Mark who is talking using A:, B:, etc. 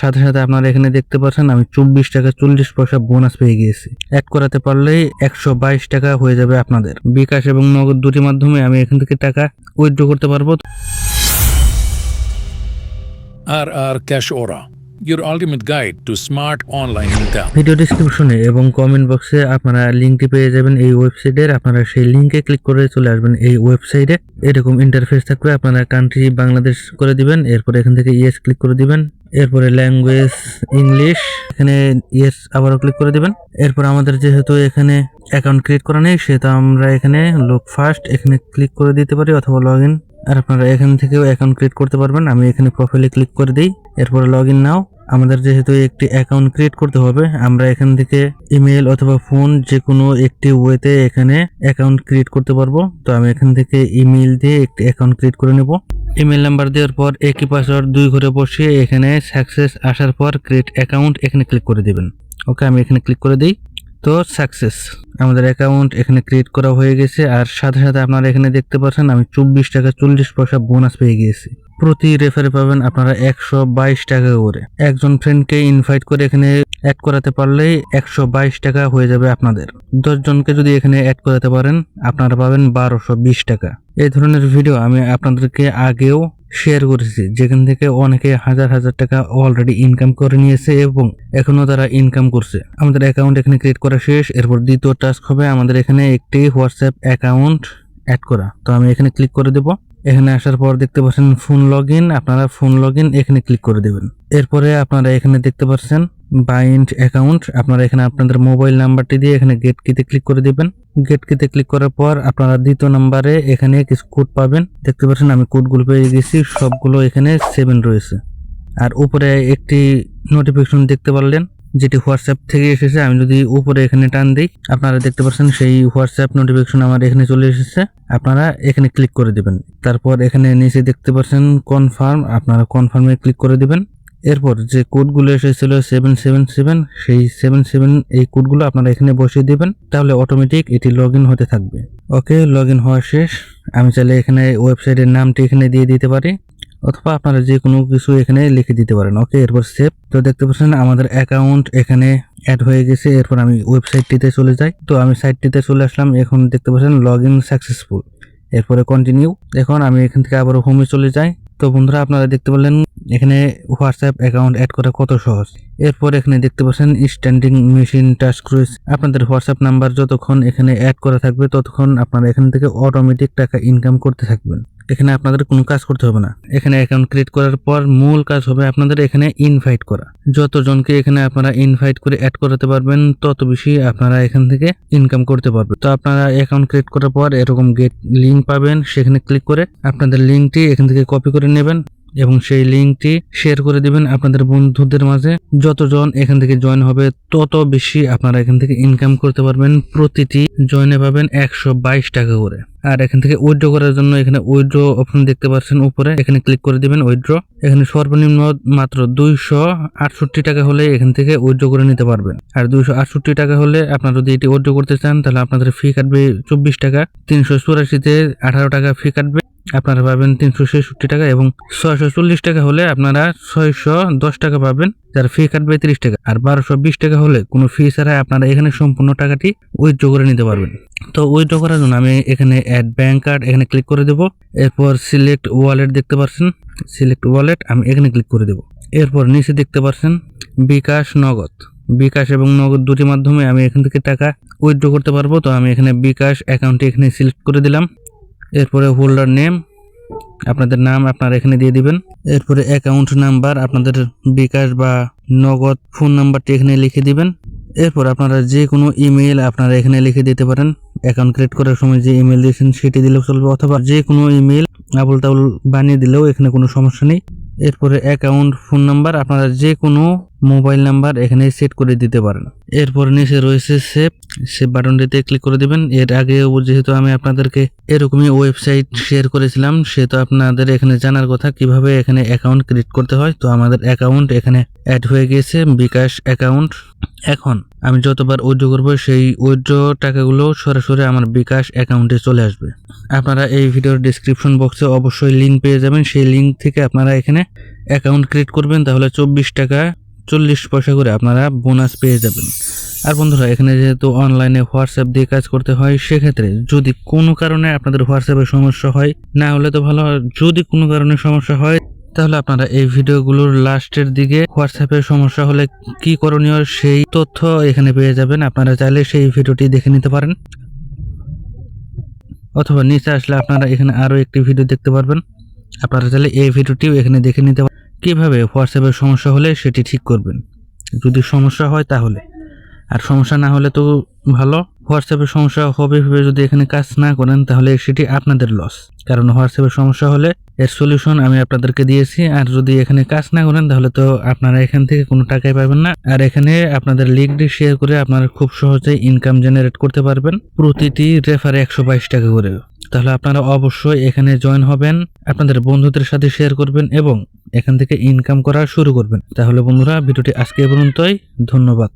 A: সাথে সাথে আপনারা এখানে দেখতে পাচ্ছেন আমি চব্বিশ টাকা চল্লিশ পয়সা বোনাস পেয়ে গিয়েছি। অ্যাড করাতে পারলেই একশো বাইশ টাকা হয়ে যাবে আপনাদের। বিকাশ এবং নগদ দুটি মাধ্যমে আমি এখান থেকে টাকা উইথড্র করতে পারব।
B: আর Cash Aura, your ultimate guide to smart online income.
A: Video ডিসক্রিপশনে এবং কমেন্ট বক্সে আপনারা লিঙ্কটি পেয়ে যাবেন এই ওয়েবসাইটের আপনারা সেই লিঙ্কে ক্লিক করে চলে আসবেন এই ওয়েবসাইটে এরকম ইন্টারফেস থাকবে আপনারা কান্ট্রি বাংলাদেশ করে দিবেন এরপরে এখান থেকে ইয়েস ক্লিক করে দিবেন। এরপরে ল্যাঙ্গুয়েজ ইংলিশ এখানে ইয়েস আবারও ক্লিক করে দিবেন। এরপর আমাদের যেহেতু এখানে অ্যাকাউন্ট ক্রিয়েট করা নেই, সেহেতু আমরা এখানে লোক ফার্স্ট এখানে ক্লিক করে দিতে পারি অথবা লগ ইন আর আপনারা এখান থেকেও অ্যাকাউন্ট ক্রিয়েট করতে পারবেন। আমি এখানে প্রোফাইলে ক্লিক করে দিই। এরপরে লগ ইন নাও। আমাদের যেহেতু একটি অ্যাকাউন্ট ক্রিয়েট করতে হবে, আমরা এখান থেকে ইমেল অথবা ফোন যে কোনো একটি ওয়েতে এখানে অ্যাকাউন্ট ক্রিয়েট করতে পারব। তো আমি এখান থেকে ইমেল দিয়ে একটি অ্যাকাউন্ট ক্রিয়েট করে নেব। ইমেল নাম্বার দেওয়ার পর একই পাসওয়ার্ড দুই ঘরে বসিয়ে এখানে সাকসেস আসার পর ক্রিয়েট অ্যাকাউন্ট এখানে ক্লিক করে দেবেন। ওকে আমি এখানে ক্লিক করে দিই। তো সাকসেস আমাদের অ্যাকাউন্ট এখানে ক্রিয়েট করা হয়ে গেছে। আর সাথে সাথে আপনারা এখানে দেখতে পাচ্ছেন, আমি চব্বিশ টাকা চল্লিশ পয়সা বোনাস পেয়ে গিয়েছি। প্রতি রেফারে পাবেন আপনারা একশো বাইশ টাকা করে। একজন ফ্রেন্ডকে ইনভাইট করে এখানে অ্যাড করাতে পারলেই একশো বাইশ টাকা হয়ে যাবে আপনাদের। দশজনকে যদি এখানে অ্যাড করাতে পারেন, আপনারা পাবেন বারোশো বিশ টাকা। এই ধরনের ভিডিও আমি আপনাদেরকে আগেও শেয়ার করেছি, যেখান থেকে অনেকে হাজার হাজার টাকা অলরেডি ইনকাম করে নিয়েছে এবং এখনও তারা ইনকাম করছে। আমাদের অ্যাকাউন্ট এখানে ক্রিয়েট করা শেষ, এরপর দ্বিতীয় টাস্ক হবে আমাদের এখানে একটি হোয়াটসঅ্যাপ অ্যাকাউন্ট অ্যাড করা। তো আমি এখানে ক্লিক করে দেব। এখানে আসার পর দেখতে পাচ্ছেন ফোন লগ আপনারা ফোন লগ এখানে ক্লিক করে দেবেন। এরপরে আপনারা এখানে দেখতে পাচ্ছেন বাইন্ড অ্যাকাউন্ট আপনারা এখানে আপনাদের মোবাইল নাম্বারটি দিয়ে এখানে গেট কিতে ক্লিক করে দিবেন। গেট কিতে ক্লিক করার পর আপনারা দ্বিতীয় নাম্বারে এখানে কিছু কোড পাবেন। দেখতে পাচ্ছেন আমি কোডগুলো পেয়ে গেছি, সবগুলো এখানে সেভেন রয়েছে। আর উপরে একটি নোটিফিকেশন দেখতে পারলেন। যেটি হোয়াটসঅ্যাপ থেকে এসেছে, আমি যদি উপরে এখানে টান দিই, আপনারা দেখতে পাচ্ছেন সেই হোয়াটসঅ্যাপ নোটিফিকেশন আমার এখানে চলে এসেছে। আপনারা এখানে ক্লিক করে দিবেন। তারপর এখানে নিচে দেখতে পাচ্ছেন কনফার্ম আপনারা কনফার্মে ক্লিক করে দিবেন। এরপর যে কোডগুলো এসেছিল সেভেন সেভেন সেভেন সেই সেভেন সেভেন এই কোডগুলো আপনারা এখানে বসিয়ে দিবেন। তাহলে অটোমেটিক এটি লগ হতে থাকবে। ওকে লগ হওয়া শেষ। আমি চাইলে এখানে ওয়েবসাইটের নামটি এখানে দিয়ে দিতে পারি। অথবা আপনারা যে কোনো কিছু এখানে লিখে দিতে পারেন ওকে এরপর সেভ তো দেখতে পাচ্ছেন আমাদের অ্যাকাউন্ট এখানে অ্যাড হয়ে গেছে। এরপর আমি ওয়েবসাইটটিতে চলে যাই। তো আমি সাইটটিতে চলে আসলাম। এখন দেখতে পাচ্ছেন লগ ইন সাকসেসফুল এরপরে কন্টিনিউ এখন আমি এখান থেকে আবারও হোমে চলে যাই। তো বন্ধুরা, আপনারা দেখতে পেলেন এখানে হোয়াটসঅ্যাপ অ্যাকাউন্ট অ্যাড করা কত সহজ। এরপর এখানে দেখতে পাচ্ছেন স্ট্যান্ডিং মেশিন টাস্ক রয়েছে আপনাদের হোয়াটসঅ্যাপ নাম্বার যতক্ষণ এখানে অ্যাড করা থাকবে, ততক্ষণ আপনারা এখান থেকে অটোমেটিক টাকা ইনকাম করতে থাকবেন। এখানে আপনাদের কোনো কাজ করতে হবে না। এখানে অ্যাকাউন্ট ক্রিয়েট করার পর মূল কাজ হবে আপনাদের এখানে ইনভাইট করা। যতজনকে এখানে আপনারা ইনভাইট করে অ্যাড করাতে পারবেন, তত বেশি আপনারা এখান থেকে ইনকাম করতে পারবেন। তো আপনারা অ্যাকাউন্ট ক্রিয়েট করার পর এরকম গেট লিঙ্ক পাবেন। সেখানে ক্লিক করে আপনাদের লিঙ্কটি এখান থেকে কপি করে নেবেন। এবং সেই লিঙ্কটি শেয়ার করে দিবেন আপনাদের বন্ধুদের মাঝে। যতজন এখান থেকে জয়েন হবে, তত বেশি আপনারা এখান থেকে ইনকাম করতে পারবেন। প্রতিটি জয়েনে পাবেন একশো বাইশ টাকা করে। আর এখান থেকে উইড্রো করার জন্য এখানে উইথড্র অপশন দেখতে পাচ্ছেন উপরে। এখানে ক্লিক করে দিবেন উইথড্র এখানে সর্বনিম্ন মাত্র দুইশো আটষট্টি টাকা হলে এখান থেকে উইথড্র করে নিতে পারবেন। আর দুইশো আটষট্টি টাকা হলে আপনারা যদি এটি উইথড্র করতে চান, তাহলে আপনাদের ফি কাটবে চব্বিশ টাকা। তিনশো চুরাশিতে আঠারো টাকা ফি কাটবে। আপনারা পাবেন তিনশো ছেষট্টি টাকা এবং ছয়শো চল্লিশ টাকা হলে আপনারা ছয়শো দশ টাকা পাবেন, যার ফি কাটবে তিরিশ টাকা। আর বারোশো বিশ টাকা হলে কোনো ফি ছাড়াই আপনারা এখানে সম্পূর্ণ টাকাটি উইথড্র করে নিতে পারবেন। তো উইথড্র করার জন্য আমি এখানে অ্যাড ব্যাংক কার্ড এখানে ক্লিক করে দেবো। এরপর সিলেক্ট ওয়ালেট দেখতে পাচ্ছেন সিলেক্ট ওয়ালেট আমি এখানে ক্লিক করে দেবো। এরপর নিচে দেখতে পাচ্ছেন বিকাশ নগদ। বিকাশ এবং নগদ দুটি মাধ্যমে আমি এখান থেকে টাকা উইথড্র করতে পারব। তো আমি এখানে বিকাশ অ্যাকাউন্টটি এখানে সিলেক্ট করে দিলাম। এরপরে হোল্ডার নেম আপনাদের নাম আপনারা এখানে দিয়ে দিবেন। এরপরে অ্যাকাউন্ট নাম্বার আপনাদের বিকাশ বা নগদ ফোন নাম্বারটি এখানে লিখে দিবেন। এরপর আপনারা যে কোনো ইমেল আপনারা এখানে লিখে দিতে পারেন। অ্যাকাউন্ট ক্রিয়েট করার সময় যে ইমেল দিয়েছেন সেটি দিলেও চলবে, অথবা যে কোনো ইমেল আবুল তাবুল বানিয়ে দিলেও এখানে কোনো সমস্যা নেই। এরপরে অ্যাকাউন্ট ফোন নাম্বার আপনারা যে কোনো মোবাইল নাম্বার এখানে সেট করে দিতে পারেন। এরপর নিচে রয়েছে সেভ। সেভ বাটনটিতে ক্লিক করে দিবেন। এর আগে যেহেতু আমি আপনাদেরকে এরকমই ওয়েবসাইট শেয়ার করেছিলাম সেহেতু আপনাদের এখানে জানার কথা কীভাবে এখানে অ্যাকাউন্ট ক্রিয়েট করতে হয়। তো আমাদের অ্যাকাউন্ট এখানে অ্যাড হয়ে গিয়েছে, বিকাশ অ্যাকাউন্ট। এখন আমি যতবার উইথড্র করব, সেই উইথড্র টাকাগুলো সরাসরি আমার বিকাশ অ্যাকাউন্টে চলে আসবে। আপনারা এই ভিডিওর ডিসক্রিপশন বক্সে অবশ্যই লিঙ্ক পেয়ে যাবেন। সেই লিঙ্ক থেকে আপনারা এখানে অ্যাকাউন্ট ক্রিয়েট করবেন। তাহলে চব্বিশ টাকা চল্লিশ পয়সা করে আপনারা বোনাস পেয়ে যাবেন। আর বন্ধুরা, এখানে যেহেতু অনলাইনে হোয়াটসঅ্যাপ দিয়ে কাজ করতে হয়, সেক্ষেত্রে যদি কোনো কারণে আপনাদের হোয়াটসঅ্যাপে সমস্যা হয়, না হলে তো ভালো। যদি কোনো কারণে সমস্যা হয়, তাহলে আপনারা এই ভিডিওগুলোর লাস্টের দিকে হোয়াটসঅ্যাপে সমস্যা হলে কি করণীয় সেই তথ্য এখানে পেয়ে যাবেন। আপনারা চাইলে সেই ভিডিওটি দেখে নিতে পারেন। অথবা নিচে আসলে আপনারা এখানে আরও একটি ভিডিও দেখতে পারবেন। আপনারা চাইলে এই ভিডিওটিও এখানে দেখে নিতে পারেন কীভাবে হোয়াটসঅ্যাপের সমস্যা হলে সেটি ঠিক করবেন? যদি সমস্যা হয় তাহলে। আর সমস্যা না হলে তো ভালো। হোয়াটসঅ্যাপের সমস্যা হবে ভেবে যদি এখানে কাজ না করেন, তাহলে সেটি আপনাদের লস কারণ হোয়াটসঅ্যাপের সমস্যা হলে এর সলিউশন আমি আপনাদেরকে দিয়েছি। আর যদি এখানে কাজ না করেন, তাহলে তো আপনারা এখান থেকে কোনো টাকাই পাবেন না। আর এখানে আপনাদের লিঙ্কটি শেয়ার করে আপনারা খুব সহজেই ইনকাম জেনারেট করতে পারবেন। প্রতিটি রেফারে একশো বাইশ টাকা করে। তাহলে আপনারা অবশ্যই এখানে জয়েন হবেন, আপনাদের বন্ধুদের সাথে শেয়ার করবেন এবং এখান থেকে ইনকাম করা শুরু করবেন। তাহলে বন্ধুরা ভিডিওটি আজকে পর্যন্তই। ধন্যবাদ।